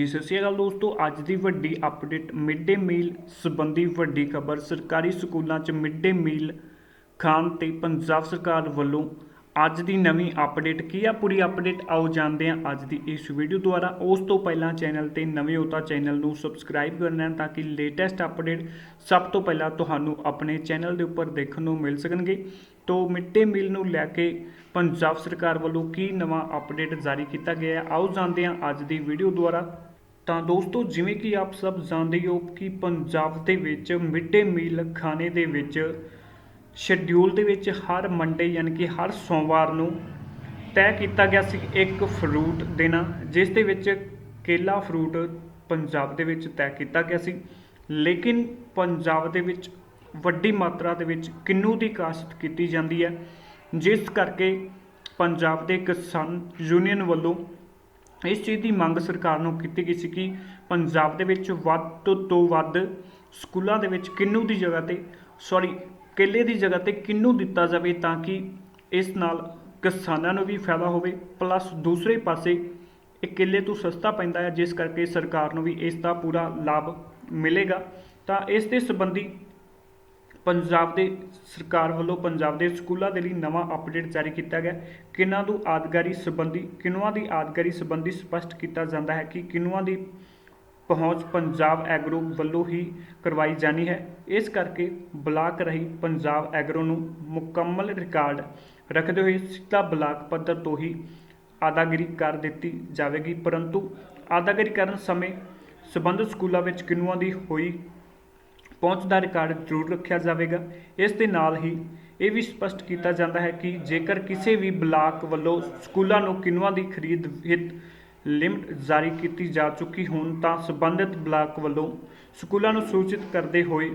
ਜੀ, ਸਤਿ ਸ਼੍ਰੀ ਅਕਾਲ ਦੋਸਤੋ ਅੱਜ ਦੀ ਵੱਡੀ ਅਪਡੇਟ ਮਿਡ ਡੇ ਮੀਲ ਸੰਬੰਧੀ ਵੱਡੀ ਖਬਰ। ਸਰਕਾਰੀ ਸਕੂਲਾਂ 'ਚ ਮਿਡ ਡੇ ਮੀਲ ਖਾਣ ਤੇ ਪੰਜਾਬ ਸਰਕਾਰ ਵੱਲੋਂ ਅੱਜ ਦੀ ਨਵੀਂ ਅਪਡੇਟ ਕੀ ਆ? ਪੂਰੀ ਅਪਡੇਟ ਆਓ ਜਾਣਦੇ ਹਾਂ ਅੱਜ ਦੀ ਇਸ ਵੀਡੀਓ ਦੁਆਰਾ। ਉਸ ਤੋਂ ਪਹਿਲਾਂ ਚੈਨਲ ਤੇ ਨਵੇਂ ਹੋ ਤਾਂ ਚੈਨਲ ਨੂੰ ਸਬਸਕ੍ਰਾਈਬ ਕਰਨਾ ਹੈ ਤਾਂ ਕਿ ਲੇਟੈਸਟ ਅਪਡੇਟ ਸਭ ਤੋਂ ਪਹਿਲਾਂ ਤੁਹਾਨੂੰ ਆਪਣੇ ਚੈਨਲ ਦੇ ਉੱਪਰ ਦੇਖਣ ਨੂੰ ਮਿਲ ਸਕਣਗੇ। ਤੋ ਮਿਡ ਡੇ ਮੀਲ ਨੂੰ ਲੈ ਕੇ ਪੰਜਾਬ ਸਰਕਾਰ ਵੱਲੋਂ ਕੀ ਨਵਾਂ ਅਪਡੇਟ ਜਾਰੀ ਕੀਤਾ ਗਿਆ ਆਓ ਜਾਣਦੇ ਹਾਂ ਅੱਜ ਦੀ ਵੀਡੀਓ ਦੁਆਰਾ। ਤਾਂ ਦੋਸਤੋ, ਜਿਵੇਂ ਕਿ ਆਪ ਸਭ ਜਾਣਦੇ ਹੋ ਕਿ ਪੰਜਾਬ ਦੇ ਵਿੱਚ ਮਿਡ ਡੇ ਮੀਲ ਖਾਣੇ ਦੇ ਵਿੱਚ ਸ਼ਡਿਊਲ ਦੇ ਵਿੱਚ ਹਰ ਮੰਡੇ ਯਾਨੀ ਕਿ ਹਰ ਸੋਮਵਾਰ ਨੂੰ ਤੈਅ ਕੀਤਾ ਗਿਆ ਸੀ ਇੱਕ ਫਰੂਟ ਦੇਣਾ ਜਿਸ ਦੇ ਵਿੱਚ ਕੇਲਾ ਫਰੂਟ ਪੰਜਾਬ ਦੇ ਵਿੱਚ ਤੈਅ ਕੀਤਾ ਗਿਆ ਸੀ। ਲੇਕਿਨ ਪੰਜਾਬ ਦੇ ਵਿੱਚ ਵੱਡੀ ਮਾਤਰਾ ਦੇ ਵਿੱਚ ਕਿੰਨੂ ਦੀ ਕਾਸ਼ਤ ਕੀਤੀ ਜਾਂਦੀ ਹੈ, ਜਿਸ ਕਰਕੇ ਪੰਜਾਬ ਦੇ ਕਿਸਾਨ ਯੂਨੀਅਨ ਵੱਲੋਂ ਇਸ ਚੀਜ਼ ਦੀ ਮੰਗ ਸਰਕਾਰ ਨੂੰ ਕੀਤੀ ਗਈ ਸੀ ਕਿ ਪੰਜਾਬ ਦੇ ਵਿੱਚ ਵੱਧ ਤੋਂ ਵੱਧ ਸਕੂਲਾਂ ਦੇ ਵਿੱਚ ਕਿੰਨੂ ਦੀ ਜਗ੍ਹਾ ਤੇ ਸੌਰੀ ਕੇਲੇ ਦੀ ਜਗ੍ਹਾ ਤੇ ਕਿੰਨੂ ਦਿੱਤਾ ਜਾਵੇ ਤਾਂ ਕਿ ਇਸ ਨਾਲ ਕਿਸਾਨਾਂ ਨੂੰ ਵੀ ਫਾਇਦਾ ਹੋਵੇ ਪਲੱਸ ਦੂਸਰੇ ਪਾਸੇ ਇਹ ਕੇਲੇ ਤੋਂ ਸਸਤਾ ਪੈਂਦਾ ਹੈ, ਜਿਸ ਕਰਕੇ ਸਰਕਾਰ ਨੂੰ ਵੀ ਇਸ ਦਾ ਪੂਰਾ ਲਾਭ ਮਿਲੇਗਾ। ਤਾਂ ਇਸ ਦੇ ਸੰਬੰਧੀ ਪੰਜਾਬ ਦੇ ਸਰਕਾਰ ਵੱਲੋਂ ਪੰਜਾਬ ਦੇ ਸਕੂਲਾਂ ਦੇ ਲਈ ਨਵਾਂ ਅਪਡੇਟ ਜਾਰੀ ਕੀਤਾ ਗਿਆ। ਕਿਨਾਂ ਨੂੰ ਆਦਗਾਰੀ ਸੰਬੰਧੀ ਕਿਨੂਆਂ ਦੀ ਆਦਗਾਰੀ ਸੰਬੰਧੀ ਸਪਸ਼ਟ ਕੀਤਾ ਜਾਂਦਾ ਹੈ ਕਿ ਕਿਨੂਆਂ ਦੀ ਪਹੁੰਚ ਪੰਜਾਬ ਐਗਰੋ ਵੱਲੋਂ ਹੀ ਕਰਵਾਈ ਜਾਣੀ ਹੈ। ਇਸ ਕਰਕੇ ਬਲਾਕ ਰਹੀ ਪੰਜਾਬ ਐਗਰੋ ਨੂੰ ਮੁਕੰਮਲ ਰਿਕਾਰਡ ਰੱਖਦੇ ਹੋਏ ਸਿੱਧਾ ਬਲਾਕ ਪੱਧਰ ਤੋਂ ਹੀ ਆਦਾਗਿਰੀ ਕਰ ਦਿੱਤੀ ਜਾਵੇਗੀ, ਪਰੰਤੂ ਆਦਾਗਿਰੀ ਕਰਨ ਸਮੇਂ ਸਬੰਧਤ ਸਕੂਲਾਂ ਵਿੱਚ ਕਿਨੂਆਂ ਦੀ ਹੋਈ ਪਹੁੰਚ ਦਾ ਰਿਕਾਰਡ ਜ਼ਰੂਰ ਰੱਖਿਆ ਜਾਵੇਗਾ। ਇਸ ਦੇ ਨਾਲ ਹੀ ਇਹ ਵੀ ਸਪਸ਼ਟ ਕੀਤਾ ਜਾਂਦਾ ਹੈ ਕਿ ਜੇਕਰ ਕਿਸੇ ਵੀ ਬਲਾਕ ਵੱਲੋਂ ਸਕੂਲਾਂ ਨੂੰ ਕਿਨੂਆਂ ਦੀ ਖਰੀਦ ਹਿੱਤ ਲਿਮਟ ਜਾਰੀ ਕੀਤੀ ਜਾ ਚੁੱਕੀ ਹੋਣ, ਤਾਂ ਸੰਬੰਧਿਤ ਬਲਾਕ ਵੱਲੋਂ ਸਕੂਲਾਂ ਨੂੰ ਸੂਚਿਤ ਕਰਦੇ ਹੋਏ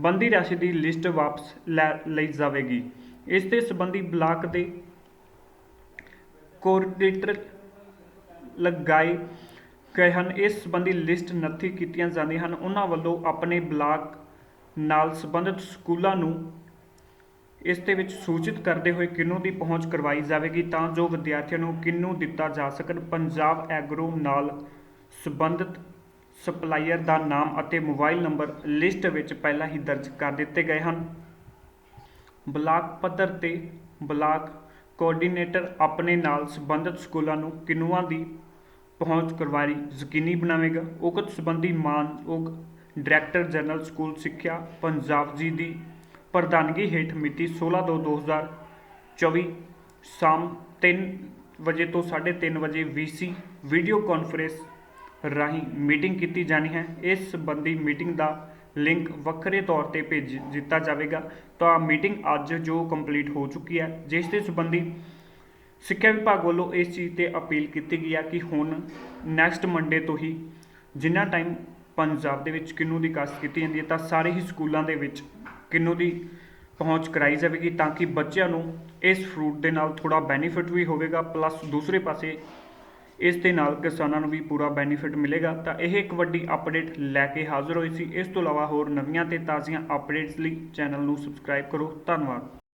ਬੰਦੀ ਰਾਸ਼ੀ ਦੀ ਲਿਸਟ ਵਾਪਸ ਲੈ ਲਈ ਜਾਵੇਗੀ। ਇਸ ਦੇ ਸੰਬੰਧੀ ਬਲਾਕ ਦੇ ਕੋਆਰਡੀਨੇਟਰ ਲਗਾਏ ਗਏ ਹਨ। ਇਸ ਸੰਬੰਧੀ ਲਿਸਟ ਨੱਥੀ ਕੀਤੀਆਂ ਜਾਂਦੀਆਂ ਹਨ। ਉਹਨਾਂ ਵੱਲੋਂ ਆਪਣੇ ਬਲਾਕ ਨਾਲ ਸੰਬੰਧਿਤ ਸਕੂਲਾਂ ਨੂੰ ਇਸ ਦੇ ਵਿੱਚ ਸੂਚਿਤ ਕਰਦੇ ਹੋਏ ਕਿੰਨੂ ਦੀ ਪਹੁੰਚ ਕਰਵਾਈ ਜਾਵੇਗੀ ਤਾਂ ਜੋ ਵਿਦਿਆਰਥੀਆਂ ਨੂੰ ਕਿੰਨੂ ਦਿੱਤਾ ਜਾ ਸਕਣ। ਪੰਜਾਬ ਐਗਰੋ ਨਾਲ ਸੰਬੰਧਿਤ ਸਪਲਾਈਅਰ ਦਾ ਨਾਮ ਅਤੇ ਮੋਬਾਈਲ ਨੰਬਰ ਲਿਸਟ ਵਿੱਚ ਪਹਿਲਾਂ ਹੀ ਦਰਜ ਕਰ ਦਿੱਤੇ ਗਏ ਹਨ। ਬਲਾਕ ਪੱਧਰ ਤੇ ਬਲਾਕ ਕੋਆਰਡੀਨੇਟਰ ਆਪਣੇ ਨਾਲ ਸੰਬੰਧਿਤ ਸਕੂਲਾਂ ਨੂੰ ਕਿਨੂਆਂ ਦੀ ਪਹੁੰਚ ਕਰਵਾਈ ਯਕੀਨੀ ਬਣਾਵੇਗਾ? ਉਕਤ ਸੰਬੰਧੀ ਮਾਨਯੋਗ ਡਾਇਰੈਕਟਰ ਜਨਰਲ ਸਕੂਲ ਸਿੱਖਿਆ ਪੰਜਾਬ ਜੀ ਦੀ ਪ੍ਰਧਾਨਗੀ ਹੇਠ ਮਿਤੀ 16/2/2024 ਸ਼ਾਮ 3 ਵਜੇ ਤੋਂ 3:30 ਵਜੇ ਵੀਸੀ ਵੀਡੀਓ ਕਾਨਫਰੰਸ ਰਾਹੀਂ ਮੀਟਿੰਗ ਕੀਤੀ ਜਾਣੀ ਹੈ। ਇਸ ਸੰਬੰਧੀ ਮੀਟਿੰਗ ਦਾ ਲਿੰਕ ਵੱਖਰੇ ਤੌਰ ਤੇ ਭੇਜ ਦਿੱਤਾ ਜਾਵੇਗਾ। ਤਾਂ ਮੀਟਿੰਗ ਅੱਜ ਜੋ ਕੰਪਲੀਟ ਹੋ ਚੁੱਕੀ ਹੈ, ਜਿਸ ਦੇ ਸੰਬੰਧੀ ਸਿੱਖਿਆ ਵਿਭਾਗ ਵੱਲੋਂ ਇਸ ਚੀਜ਼ ਤੇ ਅਪੀਲ ਕੀਤੀ ਗਈ ਆ ਕਿ ਹੁਣ ਨੈਕਸਟ ਮੰਡੇ ਤੋਂ ਹੀ ਜਿੰਨਾ ਟਾਈਮ ਪੰਜਾਬ ਦੇ ਵਿੱਚ ਕਿੰਨੂ ਦੀ ਕਾਸ਼ਤ ਕੀਤੀ ਜਾਂਦੀ ਹੈ, ਤਾਂ ਸਾਰੇ ਹੀ ਸਕੂਲਾਂ ਦੇ ਵਿੱਚ ਕਿੰਨੂ ਦੀ ਪਹੁੰਚ ਕਰਾਈ ਜਾਵੇਗੀ ਤਾਂ ਕਿ ਬੱਚਿਆਂ ਨੂੰ ਇਸ ਫਰੂਟ ਦੇ ਨਾਲ ਥੋੜਾ ਬੈਨੀਫਿਟ ਵੀ ਹੋਵੇਗਾ ਪਲੱਸ ਦੂਸਰੇ ਪਾਸੇ ਇਸ ਦੇ ਨਾਲ ਕਿਸਾਨਾਂ ਨੂੰ ਵੀ ਪੂਰਾ ਬੈਨੀਫਿਟ ਮਿਲੇਗਾ। ਤਾਂ ਇਹ ਇੱਕ ਵੱਡੀ ਅਪਡੇਟ ਲੈ ਕੇ ਹਾਜ਼ਰ ਹੋਈ ਸੀ। ਇਸ ਤੋਂ ਇਲਾਵਾ ਹੋਰ ਨਵੀਆਂ ਤੇ ਤਾਜ਼ੀਆਂ ਅਪਡੇਟਸ ਲਈ ਚੈਨਲ ਨੂੰ ਸਬਸਕ੍ਰਾਈਬ ਕਰੋ। ਧੰਨਵਾਦ।